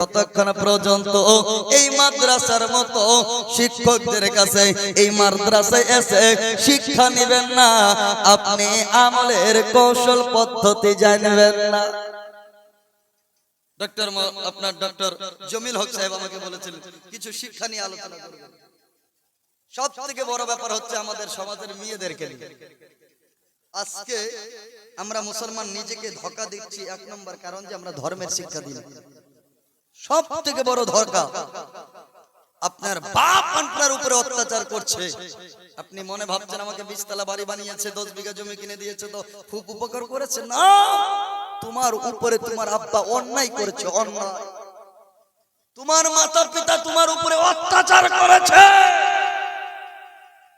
ততক্ষণ পর্যন্ত এই মাদ্রাসার মতো শিক্ষকদের কাছে এই মাদ্রাসায় এসে শিক্ষা নেবেন না, আপনি আমলের কৌশল পদ্ধতি জানবেন না। ডক্টর আপনার ডক্টর জমিল হক সাহেব আমাকে বলেছিলেন, কিছু শিক্ষা নিয়ে আলোচনা করবেন। সব থেকে বড় ব্যাপার হচ্ছে আমাদের সমাজের মেয়েদেরকে আজকে আমরা মুসলমান নিজেকে ধোকা দিচ্ছি, এক নম্বর কারণ যে আমরা ধর্মের শিক্ষা দিই। সব থেকে বড় ধোকা। আপনার বাপ আপনার উপরে অত্যাচার করছে। আপনি মনে ভাবছেন আমাকে বিশতলা বাড়ি বানিয়েছে, দশ বিঘা জমি কিনে দিয়েছে, তো খুব উপকার করেছে। না, তোমার উপরে তোমার আব্বা অন্যায় করেছে, অন্যায়। তোমার মাতা পিতা তোমার উপরে অত্যাচার করেছে।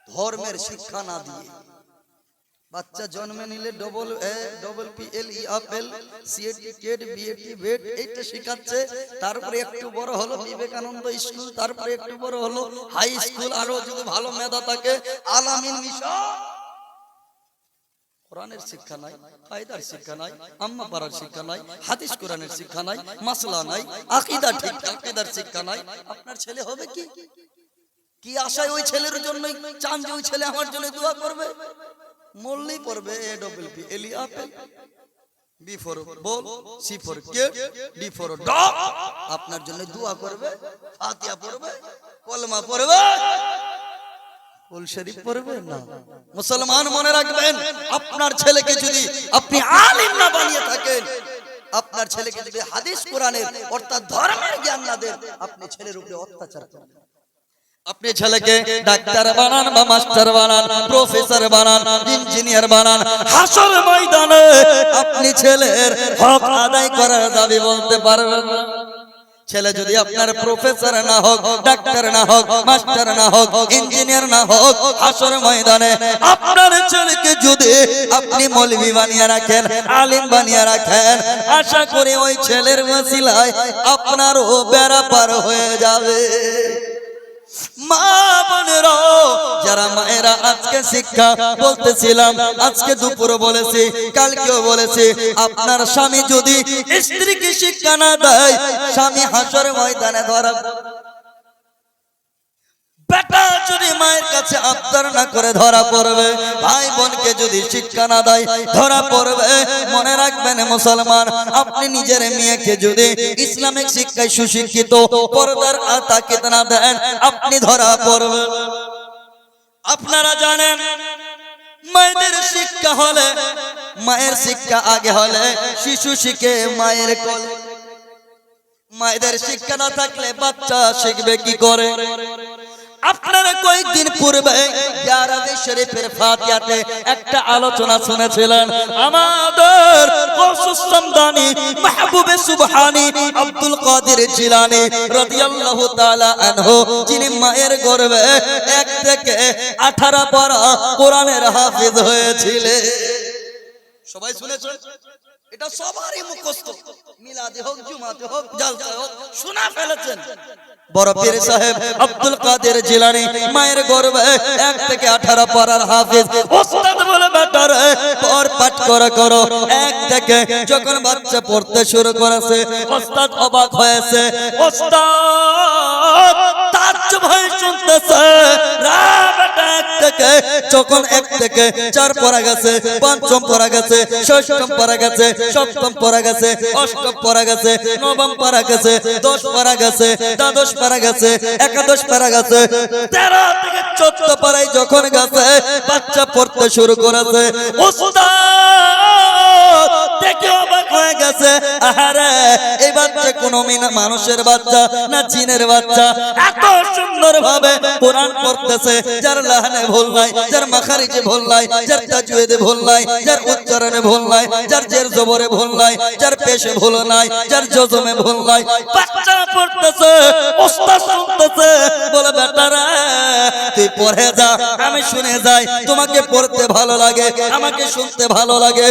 ধর্মের শিক্ষা না দিয়ে। বাচ্চা জন্মে নিলে double A double P L E apple C A T cat B A T bat এইটা শেখাচ্ছে। তারপরে একটু বড় হলো বিবেকানন্দ স্কুল, তারপরে একটু বড় হলো হাই স্কুল আরও যদি ভালো মেধা থাকে, আলামিন মিশন। কোরআনের শিক্ষা নাই, কায়দার শিক্ষা নাই, আম্মা পাড়ার শিক্ষা নাই, হাদিস কোরআনের শিক্ষা নাই, মাসলা নাই, আকীদা ঠিক, আকীদার শিক্ষা নাই। আপনার ছেলে হবে কি? কি আশায় ওই ছেলের জন্যই? চান যে ওই ছেলে আমার জন্য দোয়া করবে? মরলেই পড়বে A double P L E apple B for ball C for K D for dog আপনার জন্য দোয়া করবে ফাতিহা পড়বে, কলমা পড়বে, কুল শরীফ পড়বে না। মুসলমান মনে রাখবেন, আপনার ছেলেকে যদি আপনি আলিম না বানিয়ে থাকেন, আপনার ছেলেকে যদি হাদিস কোরআনের অর্থাৎ ধর্মের জ্ঞান না দেন, আপনি ছেলের উপরে অত্যাচার করবেন। আপনি ছেলেকে ডাক্তার বানান বা মাস্টার বানান, প্রফেসর বানান, ইঞ্জিনিয়ার বানান, হাসর ময়দানে আপনি ছেলের হক আদায় করার দাবি বলতে পারবেন না। ছেলে যদি আপনার প্রফেসর না হোক, ডাক্তার না হোক, মাস্টার না হোক, ইঞ্জিনিয়ার না হোক, হাসর ময়দানে আপনার ছেলেকে যদি আপনি মৌলভি বানিয়ে রাখেন, আলিম বানিয়ে রাখেন, আশা করি ওই ছেলের মসিলায় আপনারও বেড়া পার হয়ে যাবে। মা যারা মায়েরা আজকে শিক্ষা বলতেছিলাম, আজকে কালকেও বলেছি, আপনার স্বামী যদি স্ত্রীকে শিক্ষা না দেয়, স্বামী হাসর ময়দানে ধরা কাছে আবদার না করে ধরা পড়বে। ভাই বোনকে যদি শিক্ষা না দেয়, ধরা পড়বে। মনে রাখবেন মুসলমান, আপনি নিজের মেয়েকে যদি ইসলামিক শিক্ষায় সুশিক্ষিত পর্দার তাকিদ না দেন, আপনি ধরা পড়বে। আপনারা জানেন, মায়েদের শিক্ষা হলে, মায়ের শিক্ষা আগে হলে শিশু শিখে মায়ের কোলে। মায়েদের শিক্ষা না থাকলে বাচ্চা শিখবে কি করে? আপনারা কয়েকদিন পূর্বে ইয়ারাদে শরীফের ফাতিহাতে একটা আলোচনা শুনেছিলেন। আমাদের কৌসুসন্দানি মাহবুবে সুবহানি আব্দুল কাদের জিলানি রাদিয়াল্লাহু তাআলা আনহু, যিনি মায়ের গর্ভে এক থেকে 18 পারা কোরআনের হাফেজ হয়েছিলেন। সবাই শুনেছেন? এটা সবারই মুখস্থ। মিলাদে হোক, জুমাতে হোক জালসায় হোক, শোনা ফেলেছেন। বড় পীর সাহেব আব্দুল কাদের জিলানি, মায়ের গর্ভে এক থেকে আঠারো পারার হাফিজ। ওস্তাদ বলে বেটার পর পাঠ করে করো। এক থেকে যখন বাচ্চা পড়তে শুরু করেছে, ওস্তাদ অবাক হয়েছে। ওস্তাদ! তাজ্জব হয়ে শুনতেছে যখন এক থেকে চার পড়া গেছে পঞ্চম পড়া গেছে, ষষ্ঠম পড়া গেছে, সপ্তম পড়া গেছে, অষ্টম পড়া গেছে, নবম পড়া গেছে, দশ পড়া গেছে, দ্বাদশ পড়া গেছে, একাদশ পড়া গেছে, তেরো থেকে চোদ্দ পাড়ায় যখন গেছে, বাচ্চা পড়তে শুরু করেছে। ওস্তাদ! মানুষের বাচ্চা না চীনের বাচ্চা? এত সুন্দর ভাবে কোরআন পড়তেছে, যার লাহানে ভুল নাই, যার মাখারিজে ভুল নাই, যার তাজুয়েদে ভুল নাই, যার উচ্চারণে ভুল নাই, যার জের জবরে ভুল নাই, যার পেশে ভুল নাই, যার জজমে ভুল নাই। বাচ্চা পড়তেছে, ওস্তাদ শুনতেছে তুই পড়ে যা, আমি শুনে যাই। তোমাকে পড়তে ভালো লাগে, আমাকে শুনতে ভালো লাগে।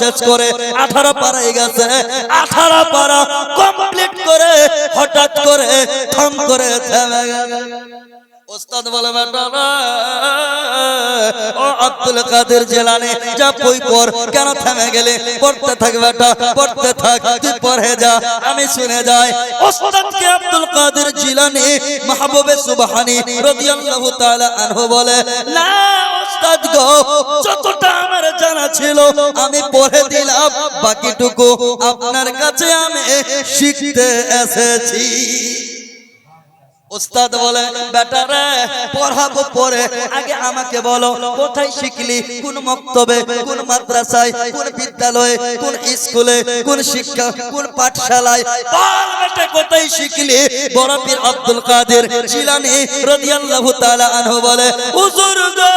শেষ করে, আঠারো আঠারো পারা কমপ্লিট করে, হঠাৎ করে থম করে ওস্তাদ বলে ও আব্দুল কাদের জেলানি, যা বই পর কেন থেমে গেলে? পড়তে থাক, বেটা, পড়তে থাক, তুই পড়ে যা, আমি শুনে যাই। ওস্তাদকে আব্দুল কাদের জিলানি, মাহবুবে সুবহানি রাদিয়াল্লাহু তাআলা আনহু বলে, না ওস্তাদ গো, যতটা আমার জানা ছিল, আমি পড়ে দিলাম। বাকিটুকু আপনার কাছে আমি শিখতে এসেছি। ওস্তাদ বলে, বেটা রে, পড়াবো পরে। আগে আমাকে বলো, কোথায় শিখলি? কোন মক্তবে? কোন মাদ্রাসায়? কোন বিদ্যালয়ে? কোন স্কুলে? কোন শিক্ষা? কোন পাঠশালায়? বল বেটা, কোথায় শিখলি? বড় আব্দুল কাদের জিলানী রাদিয়াল্লাহু তাআলা আনহু বলে, হুজুর গো,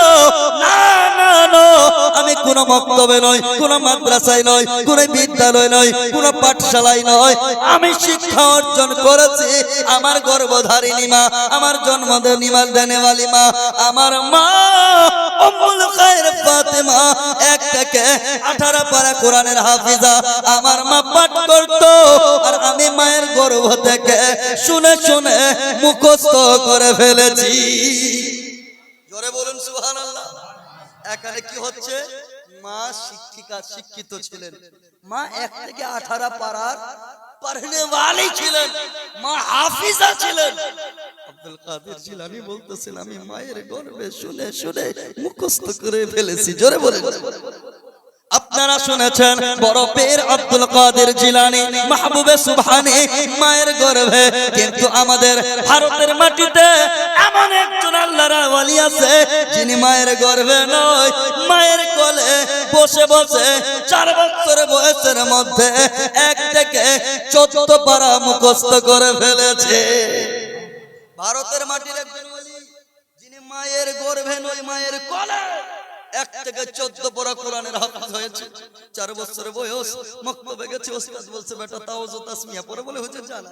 না না না। আমি কোন মক্তবে নয় কোন মাদ্রাসায় নয় কোন বিদ্যালয় নয় কোন পাঠশালায় নয় আমি শিক্ষা অর্জন করেছি, আমার গর্ভধারিণী মা আমার জন্মদিনী মা দেনেওয়ালি মা আমার মা উম্মুল খায়ের ফাতেমা, এক থেকে 18 পারা কোরআনের হাফিজা, আমার মা পাঠ করত, আর আমি মায়ের গর্ভ থেকে শুনে শুনে মুখস্থ করে ফেলেছি। জোরে বলুন, সুবহানাল্লাহ। এখানে কি হচ্ছে? মা শিক্ষিকা, শিক্ষিত ছিলেন। মা এক থেকে আঠারো পাড়ার ছিলেন মা হাফিজা ছিলেন আব্দুল কাদের জিলানী বলতেছেন আমি মায়ের শুনে শুনে মুখস্থ করে ফেলেছি। জোরে বলে আপনারা শুনেছেন, বড় পীর আব্দুল কাদের জিলানী মাহবুবে সুবহানী মায়ের গর্ভে, কিন্তু আমাদের ভারতের মাটিতে এমন একজন আল্লাহর ওয়ালি আছে, যিনি মায়ের গর্ভে নয়, মায়ের বসে বসে চার বছর বয়সের মধ্যে এক থেকে চোদ্দ পারা মুখস্থ করে ফেলেছে ভারতের মাটির একজন যিনি মায়ের গর্ভে নয়, মায়ের কোলে এক থেকে চোদ্দ পড়া কোরআনের হাফিজ হয়েছে চার বছর বয়স, মক্তবে গেছে, ওস্তাদ বলছে, বেটা তাওজু তাসমিয়া পড়ে বলে হুজুর জানা।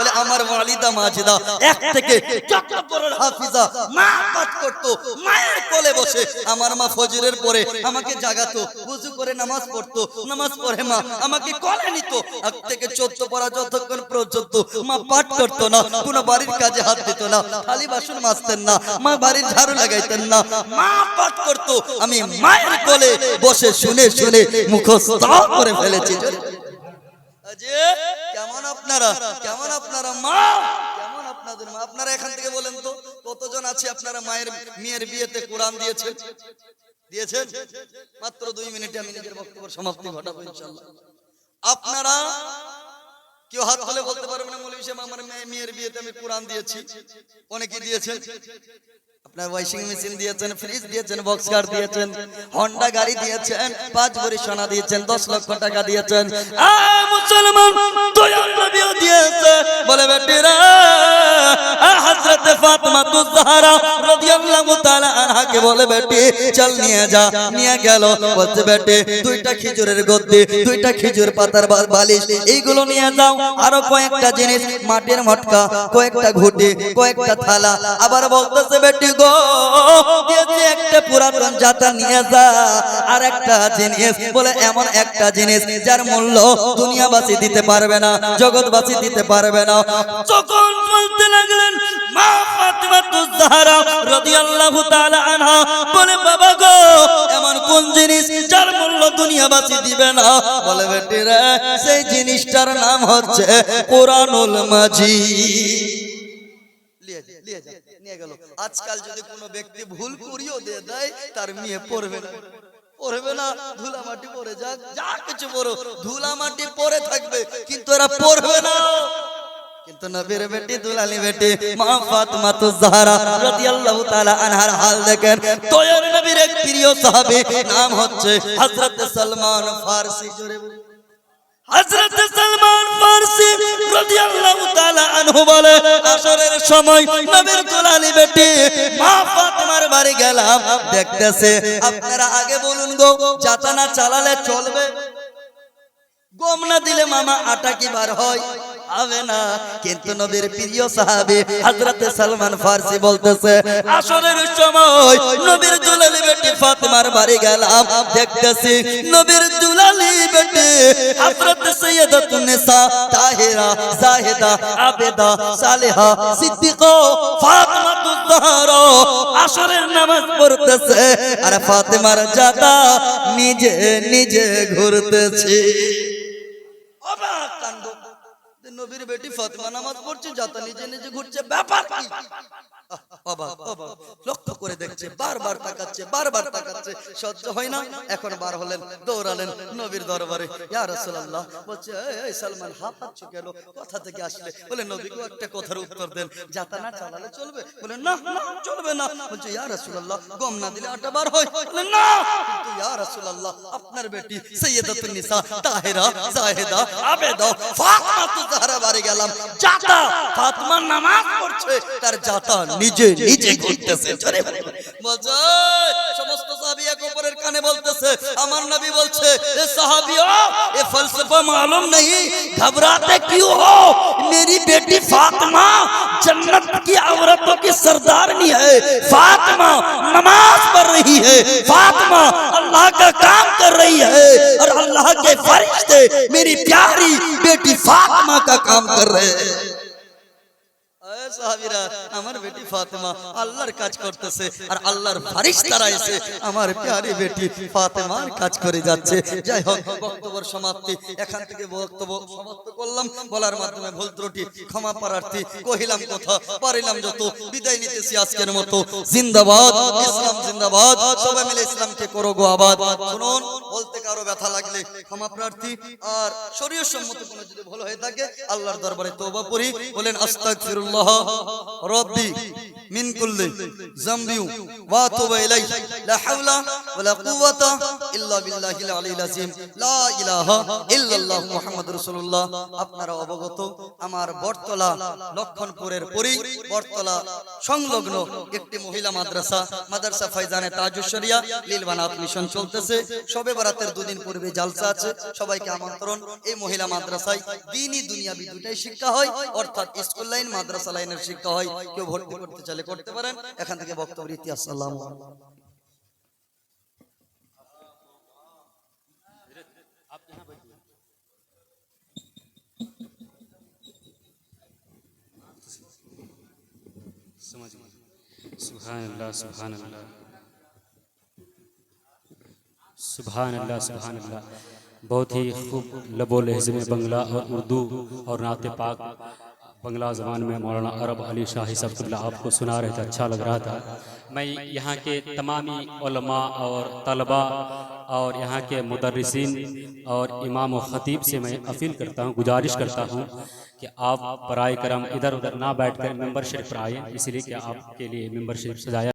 বলে, আমার ওয়ালিদা মাজিদা, এক থেকে চোদ্দ পড়ার হাফিজা, মা পাঠ করতো, মায়ের কোলে বসে। আমার মা ফজরের পরে আমাকে জাগাতো ওযু করে নামাজ পড়তো, নামাজ পড়ে মা আমাকে কোলে নিত। এক থেকে চোদ্দ পড়া যতক্ষণ পর্যন্ত মা পাঠ করতো না, কোনো বাড়ির কাজে হাত দিত না থালি বাসন মাজতেন না, মা বাড়ির ঝাড়ু লাগাইতেন না, মা পাঠ করতো। আমি মায়ের কোলে বসে শুনে শুনে মুখস্থ করে ফেলেছি। কেমন আপনারা? কেমন আপনারা মা? কেমন আপনাদের মা? আপনারা এখান থেকে বলেন তো, কতজন আছে আপনারা মায়ের, মেয়ের বিয়েতে কোরআন দিয়েছেন? দিয়েছেন? মাত্র দুই মিনিটে আমি নিজের বক্তব্য সমাপ্তি ঘটাবো ইনশাল্লাহ আপনারা কেউ হাত তুলে বলতে পারবে না, মৌলভী সাহেব, আমার মেয়ের বিয়েতে আমি কোরআন দিয়েছি। অনেকে দিয়েছেন। আপনার ওয়াশিং মেশিন দিয়েছেন ফ্রিজ দিয়েছেন বক্স কার দিয়েছেন হন্ডা গাড়ি দিয়েছেন, পাঁচ ভরি সোনা দিয়েছেন, দশ লক্ষ টাকা দিয়েছেন। মুসলমান দিয়েছে। বলে, বেটিরা তু রাদিয়াল্লাহু তাআলা বলে, বেটি, চল নিয়ে যা। নিয়ে গেল। বলতে বেটি, দুইটা খেজুরের গদ্দি, দুইটা খেজুর পাতার বালিশ, এইগুলো নিয়ে যাও। আরও কয়েকটা জিনিস, মাটির মটকা, কয়েকটা ঘুটি, কয়েকটা থালা। আবার বলতেছে, বেটি গো দিয়েছি একটা পুরাতন জাতা নিয়ে যা আর একটা জিনিস বলে এমন একটা জিনিস যার মূল্য দুনিয়াবাসী দিতে পারবে না জগৎবাসী দিতে পারবে না। যখন বলতে লাগলেন মা ফাতিমা তুজাহরা রাদিয়াল্লাহু তাআলা আনহা বলে বাবা গো এমন কোন জিনিস যার মূল্য দুনিয়াবাসী দিবে না? বলে বেটিরা সেই জিনিসটার নাম হচ্ছে কোরআনুল মাজিদ। লিয়ে যা, নিয়ে গেল। আজকাল যদি কোনো ব্যক্তি ভুল করিও দিয়ে দেয় তার মেয়ে পড়বে না। পড়বে না ধুলা মাটি পড়ে যাক যা কিছু পড়ো ধুলা মাটি পড়ে থাকবে কিন্তু এরা পড়বে না। কিন্তু নবীর বেটি দুলালি বেটি মা ফাতিমা তু জাহরা রাদিয়াল্লাহু তাআলা আনহার হাল দেখেন। তোয়ের নবীর এক প্রিয় সাহাবী নাম হচ্ছে হযরত সালমান ফারসি। জোরে বলুন। হযরত সালমান ফারসি রাদিয়াল্লাহু তাআলা আনহু বলে, আসরের সময় নবীর দুলালি বেটি মা ফাতেমার বাড়ি গেলাম। দেখতেছে, আপনারা আগে বলুন গো জাতানা চালালে চলবে? গম না দিলে মামা আটা কি বার হয়? হবে না। কিন্তু নবীর প্রিয় সাহাবী হযরতে সালমান ফারসি বলতেছে, আসরের সময় নবীর দুলালি বেটি ফাতেমার বাড়ি গেলাম। দেখতেছি নবীর নিজে ঘুরতেছে। নবীর বেটি ফাতেমা নামাজ পড়ছে নিজে নিজে ঘুরছে। ব্যাপার কি? অবাক অবাক। লক্ষ্য করে দেখছে বারবার তাকাচ্ছে বারবার তাকাচ্ছে। সহ্য হয় না। এখন বার হলেন দৌড়ালেন নবীর দরবারে। ইয়া রাসূলুল্লাহ বলছে এই, সালমান হাঁপাচ্ছ কেন? কথা থেকে আসলে? বলে নবীকে একটা কথার উত্তর দেন। যাতা না চালালে চলবে? বলে না না চলবে না। বলছে ইয়া রাসূলুল্লাহ গম না দিলে আটা বার হয়? না। কিন্তু ইয়া রাসূলুল্লাহ আপনার বেটি সৈয়দাতুন নিসা তাহেরা জাহেদা আবেদা ফাতেমা তো বাড়ি গেলাম। জাতা ফাতেমা নামাজ পড়ছে তার জাতা নিজে নিচে ঘুরতেছে জোরে মজা! সমস্ত সাহাবী এক কানে বলতেছে আমার নবী বলছে এ সাহাবিও এ ফলসফা मालूम नहीं घबराते क्यों हो मेरी बेटी फातिमा جنت کی عورتوں کی سردارنی ہے فاطمہ نماز پڑھ رہی ہے فاطمہ اللہ کا کام کر رہی ہے اور اللہ کے فرشتے میری پیاری بیٹی فاطمہ کا کام کر رہے ہیں۔ সাহাবীরা, আমার বেটি ফাতেমা আল্লাহর কাজ করতেছে আর আল্লাহর ফারিস্তারা এসে আমার প্যারি বেটি ফাতেমার কাজ করে যাচ্ছে। যাই হোক সমাপ্তি। এখান থেকে বক্তব্য সমাপ্ত করলাম। বলার মাধ্যমে ভুল ত্রুটি ক্ষমা প্রার্থী কহিলাম কথা পারিলাম যত বিদায় নিতেছি আজকের মতো। জিন্দাবাদ ইসলাম জিন্দাবাদ। সবাই মিলে ইসলামকে করো গো আবাদ। শুনুন বলতে কারও ব্যথা লাগলে ক্ষমা প্রার্থী। আর শরীয় সম্মত কোনো যদি ভুল হয়ে থাকে আল্লাহর দরবারে তওবা বলেন আস্তাগফিরুল্লাহ। রব্বি মিন কুল্লি যামবি ওয়া তুবু ইলাই লা হাওলা রাসূলুল্লাহ। আপনারা অবগত, আমার বটতলা লক্ষণপুরের পরি, বটতলা সংলগ্ন একটি মহিলা মাদ্রাসা মাদ্রাসা ফাইজানে মিশন চলতেছে। সবে বরাতের দুদিন পূর্বে জালসা আছে, সবাইকে আমন্ত্রণ, এই মহিলা মাদ্রাসায় দিনই দুনিয়াবি দুটাই শিক্ষা হয়, অর্থাৎ স্কুল লাইন, মাদ্রাসা লাইনের শিক্ষা হয়। কেউ ভর্তি করতে চাইলে করতে পারেন। এখান থেকে বক্তব্য আসসালাম سبحان اللہ سبحان اللہ۔ سبحان اللہ سبحان اللہ۔ بہت ہی خوب لب و لہجے میں بنگلہ اور اردو اور نعت پاک بنگلہ زبان میں مولانا عرب علی شاہی صاحب اللہ آپ کو سنا رہے تھے اچھا لگ رہا تھا۔ میں یہاں کے تمامی علماء اور طلباء اور یہاں کے مدرسین اور امام و خطیب سے میں اپیل کرتا ہوں، گزارش کرتا ہوں کہ آپ برائے کرم ادھر ادھر نہ بیٹھ کر ممبر شریف پر آئیں۔ اس لیے کہ آپ کے لیے ممبر شریف سجایا